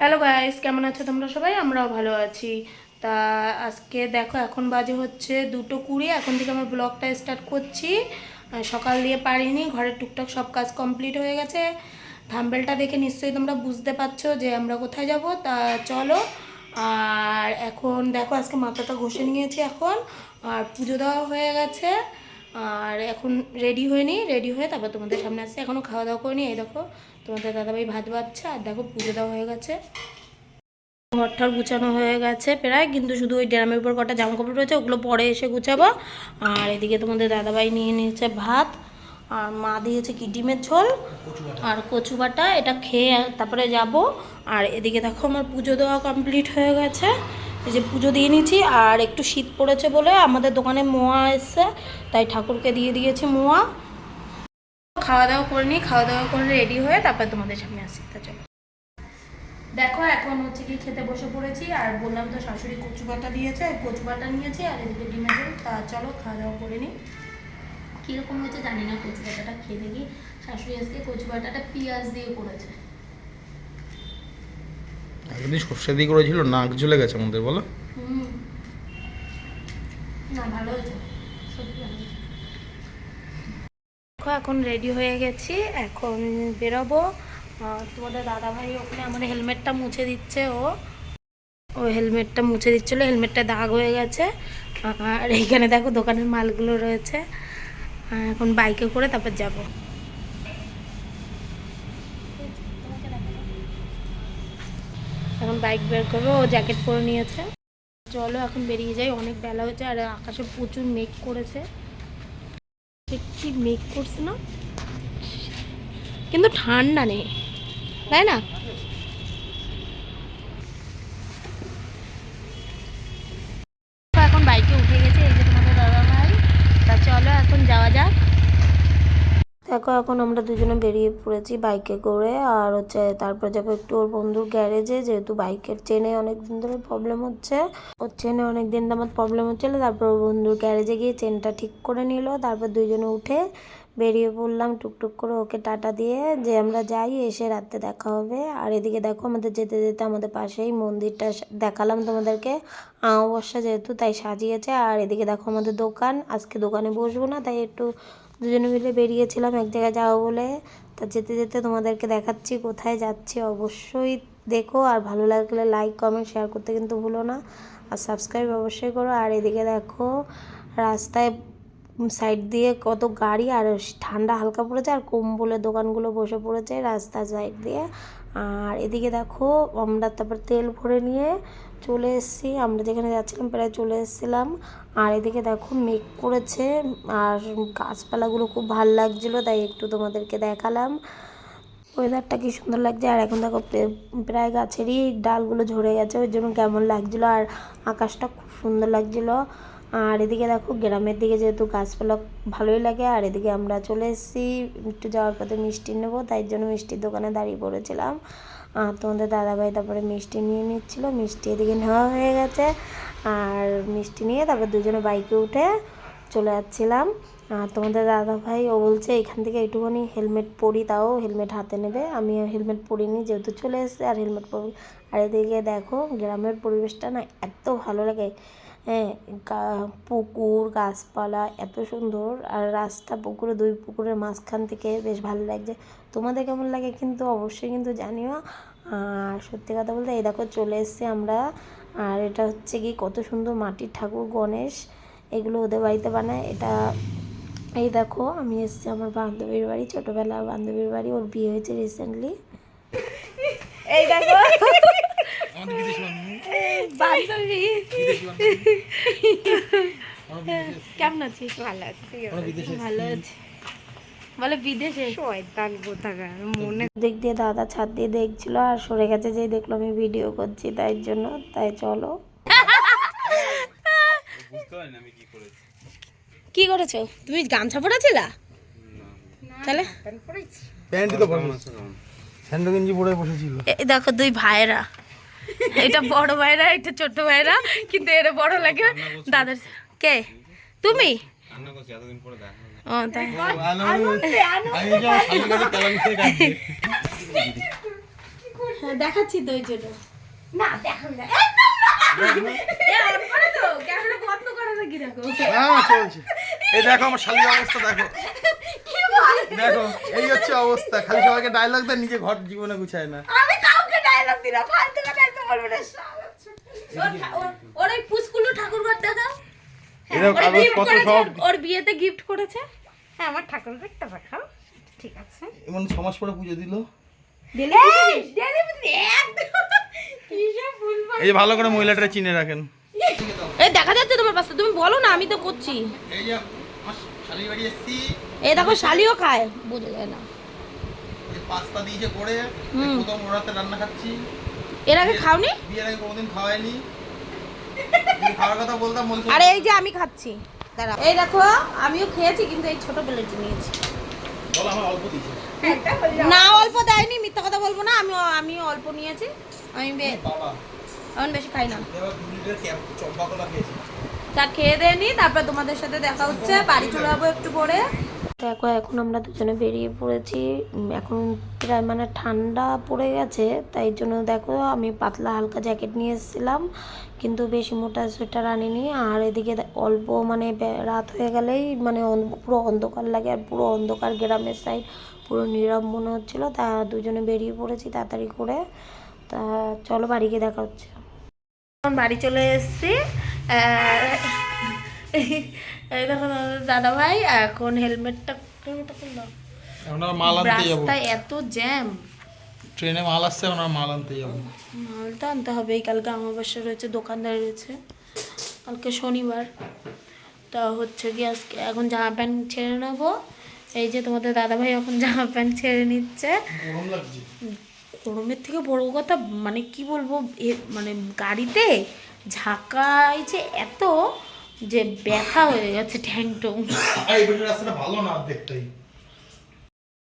Hello guys কেমন আছো তোমরা সবাই? আমরাও ভালো আছি। তা আজকে দেখো, এখন বাজে হচ্ছে দুটো কুড়ি। এখন থেকে আমার ব্লগটা স্টার্ট করছি। সকাল দিয়ে পারিনি, ঘরের টুকটাক সব কাজ কমপ্লিট হয়ে গেছে। থাম্বেলটা দেখে নিশ্চয়ই তোমরা বুঝতে পারছ যে আমরা কোথায় যাব। তা চলো, আর এখন দেখো, আজকে মাথাটা ঘষে নিয়েছি এখন। আর পুজো দেওয়া হয়ে গেছে। আর এখন রেডি হয়নি রেডি হয়ে তারপর তোমাদের সামনে আসছে। এখনও খাওয়া দাওয়া করিনি, এই দেখো তোমাদের দাদাভাই ভাত বাচ্ছে আর দেখো পুজো দেওয়া হয়ে গেছে। ঘরটার গুছানো হয়ে গেছে প্রায়, কিন্তু শুধু ওই ড্রামের উপর কটা জামা কাপড় রয়েছে, ওগুলো পরে এসে গুছাবো। আর এদিকে তোমাদের দাদাভাই নিয়ে নিয়েছে ভাত, আর মা দিয়েছে কি ডিমের ঝোল, আর কচু বাটা, এটা খেয়ে তারপরে যাব। আর এদিকে দেখো আমার পুজো দেওয়া কমপ্লিট হয়ে গেছে, এই যে পুজো দিয়ে নিয়েছি, আর একটু শীত পড়েছে বলে আমাদের দোকানে মোয়া এসছে, তাই ঠাকুরকে দিয়ে দিয়েছি মোয়া। খাওয়া দাওয়া করে নিই খাওয়া দাওয়া করে রেডি হয়ে তারপর তোমাদের সামনে আসি তা চলো দেখো এখন হচ্ছে কি খেতে বসে পড়েছি আর বললাম তো শাশুড়ি কচু বাটা দিয়েছে কচু বাটা নিয়েছি আর এদিকে ডিমের ঝোল। তা চলো খাওয়া দাওয়া করে নিই। কীরকম হয়েছে জানি না কচু বাটাটা খেয়ে দেখি। শাশুড়ি আজকে কচু বাটাটা পেঁয়াজ দিয়ে করেছে। একদিন সর্ষে দিয়ে করেছিল নাক ঝুলে গেছে আমাদের বলো। হুম। না ভালো হয়েছে সত্যি ভালো হয়েছে। দেখো, এখন রেডি হয়ে গেছি। এখন বেরোবো। তোমাদের দাদা ভাই ওখানে আমার হেলমেটটা মুছে দিচ্ছে ও। ও হেলমেটটা মুছে দিচ্ছিল হেলমেটটা দাগ হয়ে গেছে। আর এইখানে দেখো, দোকানের মালগুলো রয়েছে। এখন বাইকে করে তারপর যাব। এখন বাইক বের করব, ও জ্যাকেট পরে নিয়েছে। চলো, এখন বেরিয়ে যাই। অনেক বেলা হয়েছে, আর আকাশে প্রচুর মেঘ করেছে। কি মেঘ করছে না। কিন্তু ঠান্ডা নেই তাই না তো এখন বাইকে উঠে গেছে এই যে তোমাদের দাদা ভাই তা চলো এখন যাওয়া যাক দেখো এখন আমরা দুজনে বেরিয়ে পড়েছি বাইকে করে। আর হচ্ছে তারপর যাব একটু ওর বন্ধুর গ্যারেজে যেহেতু বাইকের চেনে অনেক দিন ধরে প্রবলেম হচ্ছে। ওর চেনে অনেক দিন আমার প্রবলেম হচ্ছিল, তারপর ওর বন্ধুর গ্যারেজে গিয়ে চেনটা ঠিক করে নিল। তারপর দুজনে উঠে বেরিয়ে পড়লাম টুকটুক করে ওকে টাটা দিয়ে যে আমরা যাই, এসে রাত্রে দেখা হবে। আর এদিকে দেখো আমাদের যেতে যেতে আমাদের পাশেই মন্দিরটা দেখালাম তোমাদেরকে। অমাবস্যা যেহেতু, তাই সাজিয়েছে। আর এদিকে দেখো আমাদের দোকান। আজকে দোকানে বসবো না, তাই একটু দুজনে মিলে বেরিয়েছিলাম এক জায়গায় যাব বলে। তা যেতে যেতে তোমাদেরকে দেখাচ্ছি কোথায় যাচ্ছি। অবশ্যই দেখো, আর ভালো লাগলে লাইক কমেন্ট শেয়ার করতে কিন্তু ভুলো না। আর সাবস্ক্রাইব অবশ্যই করো। আর এদিকে দেখো, রাস্তায় সাইড দিয়ে কত গাড়ি আর ঠান্ডা হালকা পড়েছে আর কম্বলের দোকানগুলো বসে পড়েছে রাস্তার সাইড দিয়ে। আর এদিকে দেখো আমরা তারপর তেল ভরে নিয়ে চলে এসেছি। আমরা যেখানে যাচ্ছিলাম প্রায় চলে এসেছিলাম। আর এদিকে দেখো মেঘ করেছে আর গাছপালাগুলো খুব ভালো লাগছিল, তাই একটু তোমাদেরকে দেখালাম। ওয়েদারটা কি সুন্দর লাগছে? আর এখন দেখো প্রায় গাছেরই ডালগুলো ঝরে গেছে, ওই জন্য কেমন লাগছিল। আর আকাশটা খুব সুন্দর লাগছিল। আর এদিকে দেখো, গ্রামের দিকে যেহেতু গাছপালা ভালোই লাগে, আর এদিকে আমরা চলে এসেছি, একটু যাওয়ার পথে মিষ্টি নেব, তাই জন্য মিষ্টির দোকানে দাঁড়িয়ে পড়েছিলাম। আর তোমাদের দাদাভাই তারপরে মিষ্টি নিয়ে নিচ্ছিল, মিষ্টি এদিকে নেওয়া হয়ে গেছে। আর মিষ্টি নিয়ে তারপর দুজনে বাইকে উঠে চলে যাচ্ছিলাম। আর তোমাদের দাদাভাই, ও বলছে, এখান থেকে একটুখানি হেলমেট পরি, তাও হেলমেট হাতে নেবে। আমি হেলমেট পরিনি, যেহেতু চলে এসেছে, আর হেলমেট পরি। আর এদিকে দেখো, গ্রামের পরিবেশটা না এত ভালো লাগে। পুকুর, গাছপালা এত সুন্দর। আর রাস্তা, পুকুরে, দুই পুকুরের মাঝখান থেকে বেশ ভালো লাগছে। তোমাদের কেমন লাগে কিন্তু অবশ্যই কিন্তু জানিও। আর সত্যি কথা বলতে এই দেখো চলে এসেছি আমরা। আর এটা হচ্ছে কি কত সুন্দর মাটির ঠাকুর গণেশ। এগুলো ওদের বাড়িতে বানায়। এটা, এই দেখো আমি এসেছি আমার বান্ধবীর বাড়ি। ছোটোবেলার বান্ধবীর বাড়ি। ওর বিয়ে হয়েছে রিসেন্টলি এই দেখো। বান্ধবী। কেমন আছিস? ভালো আছি ভালো আছি। বলে বিদেশে শয়তান কোথাকার মনে দিক দিয়ে দাদা ছাদ দিয়ে দেখছিল আর সরে গেছে যে দেখল আমি ভিডিও করছি তাই জন্য তাই চলো। কি করেছ। তুমি গামছা পরেছিলা? তাহলে? প্যান্টই তো পরে স্যান্ডো গেঞ্জি পরে বসেছিল এই দেখো দুই ভাইরা এটা বড় ভাইরা এটা ছোট ভাইরা কিন্তু এরা বড় লাগে দাদার কে? তুমি? ও তাই। হ্যাঁ দেখাচ্ছি তো ওই জন্য না দেখাবি না। একদম না এ, on করে তো ক্যামেরা বন্ধ করে না কি রাখো না না, চলছে। এই দেখো আমার শালীর অবস্থা দেখো। দেখো এই হচ্ছে অবস্থা। খালি সবাইকে ডায়লগ দেয় নিজে ঘর জীবনে গুছায় না। আমি কাউকে ডায়লগ দিলাম ফালতু কথা। বলব না। ওর ওই ঠাকুর ঘর দেখা এই দেখো কাগজপত্র সব ওর বিয়েতে গিফট করেছে। হ্যাঁ আমার ঠাকুর দেখাও। ঠিক আছে। এমন ছমাস পরে পুজো দিল। এই, delivery একদম। কি সব ভুলভাল এই যে ভালো করে মহিলাটা চিনে রাখেন। এই দেখা যাচ্ছে তোমার পাশে। তুমি বলো না আমি তো করছি। এই দেখো শালিও খায়। বোঝা যায় না। পাস্তা দিয়েছে করে হুম। প্রথম ওরাতে রান্না খাচ্ছি। এর আগে খাওনি? বিয়ের আগে কোনোদিন খাওয়াইনি। খাওয়ার কথা বলতাম বলতো আরে এই যে আমি খাচ্ছি। দাঁড়াও এই দেখো আমিও খেয়েছি কিন্তু এই ছোট প্লেটে নিয়েছি। বলো আমার অল্প দিয়েছে। না অল্প দেয়নি মিথ্যা কথা বলব না আমি আমি অল্প নিয়েছি। আমি বে- বাবা। আমি বেশি খাই না। তা খেয়ে দেয়নি তারপর তোমাদের সাথে দেখা হচ্ছে বাড়ি চলে যাব একটু পরে। দেখো, এখন আমরা দুজনে বেরিয়ে পড়েছি। এখন প্রায় মানে ঠান্ডা পড়ে গেছে, তাই জন্য দেখো আমি পাতলা হালকা জ্যাকেট নিয়ে এসেছিলাম, কিন্তু বেশি মোটা সোয়েটার আনিনি। আর এদিকে অল্প মানে রাত হয়ে গেলেই মানে পুরো অন্ধকার লাগে, আর পুরো অন্ধকার গ্রামের সাইড পুরো নীরব মনে হচ্ছিল। তা দুজনে বেরিয়ে পড়েছি তাড়াতাড়ি করে। তা চলো বাড়ি গিয়ে দেখা হচ্ছে। বাড়ি চলে এসেছি। এই দেখো দাদা ভাই এখন হেলমেটটা আমরা মাল আনতে যাব। রাস্তায় এত জ্যাম। ট্রেনে মাল আসছে আমরা মাল আনতে যাব। মাল তো আনতে হবে। কালকে অমাবস্যা রয়েছে দোকানদার রয়েছে। কালকে শনিবার। তা হচ্ছে কি আজকে এখন জামা প্যান্ট ছেড়ে নেব। এই যে তোমাদের দাদা ভাই এখন জামা প্যান্ট ছেড়ে নিচ্ছে। গরমের থেকে বড় কথা মানে কি বলব মানে গাড়িতে ঝাঁকাইছে এত যে ব্যথা হয়ে গেছে ঠ্যাং টং এই বেটার রাস্তাটা ভালো না দেখতেই।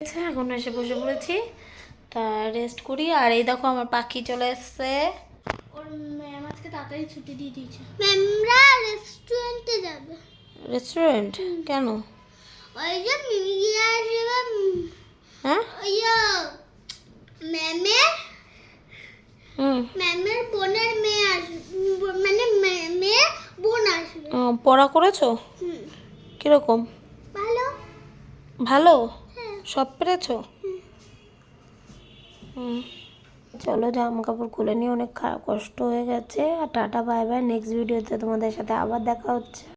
আচ্ছা, এখন এসে বসে পড়েছি। তা রেস্ট করি। আর এই দেখো আমার পাখি চলে এসছে। ওর ম্যাম আজকে তাড়াতাড়ি ছুটি দিয়ে দিয়েছে। ম্যামরা রেস্টুরেন্টে যাবে। রেস্টুরেন্ট কেন? ওই যে মিমিরা আসবে হ্যাঁ? ওই ম্যামের হুম। ম্যামের বোনের মেয়ে আসবে মানে মেয়ে বোন আসবে। পড়া করেছ? কীরকম? ভালো? ভালো? হ্যাঁ। সব পেরেছ? হুম। চলো জামা কাপড় খুলে নিয়ে অনেক কষ্ট হয়ে গেছে। আর টাটা বাই বাই নেক্সট ভিডিওতে তোমাদের সাথে আবার দেখা হচ্ছে।